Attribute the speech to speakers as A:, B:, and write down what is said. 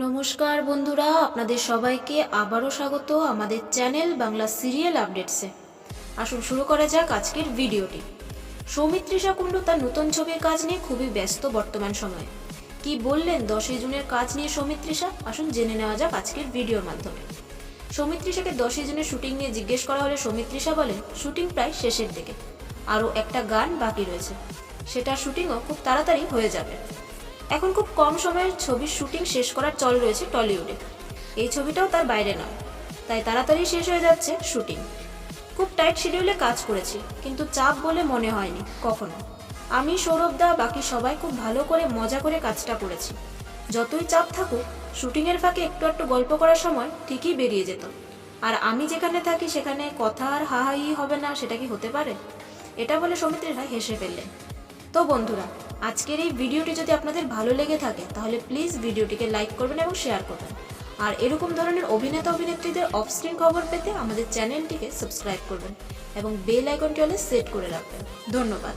A: নমস্কার বন্ধুরা, আপনাদের সবাইকে আবারও স্বাগত আমাদের চ্যানেল বাংলা সিরিয়াল আপডেটসে। আসুন শুরু করা যাক আজকের ভিডিওটি। সৌমিত্রিষা কুণ্ডু তার নতুন ছবির কাজ নিয়ে খুবই ব্যস্ত বর্তমান সময়ে। কি বললেন দশই জুনের কাজ নিয়ে সৌমিত্রিষা আসুন জেনে নেওয়া যাক আজকের ভিডিওর মাধ্যমে। সৌমিত্রিষাকে দশই জুনের শুটিং নিয়ে জিজ্ঞেস করা হলে সৌমিত্রিষা বলেন, শুটিং প্রায় শেষের দিকে। আরও একটা গান বাকি রয়েছে। সেটার শুটিংও খুব তাড়াতাড়ি হয়ে যাবে। এখন খুব কম সময়ের ছবির শুটিং শেষ করার চল রয়েছে টলিউডে। এই ছবিটাও তার বাইরে নয়। তাই তাড়াতাড়ি শেষ হয়ে যাচ্ছে শুটিং। খুব টাইট শিডিউলে কাজ করেছি, কিন্তু চাপ বলে মনে হয়নি, কখনো। আমি, সৌরভ দা, বাকি সবাই খুব ভালো করে মজা করে কাজটা করেছি। যতই চাপ থাকুক, শুটিংয়ের ফাঁকে একটু একটু গল্প করার সময় ঠিকই বেরিয়ে যেত। আর আমি যেখানে থাকি সেখানে কথা আর হাহাই হবে না, সেটা কি হতে পারে? এটা বলে সৌমিত্রীরা হেসে ফেললেন। তো বন্ধুরা আজকের এই ভিডিওটি যদি আপনাদের ভালো লেগে থাকে, তাহলে প্লিজ ভিডিওটিকে লাইক করবেন এবং শেয়ার করবেন। আর এরকম ধরনের অভিনেতা অভিনেত্রীদের অফস্ক্রিন খবর পেতে আমাদের চ্যানেলটিকে সাবস্ক্রাইব করবেন এবং বেল আইকনটি হলে সেট করে রাখবেন। ধন্যবাদ।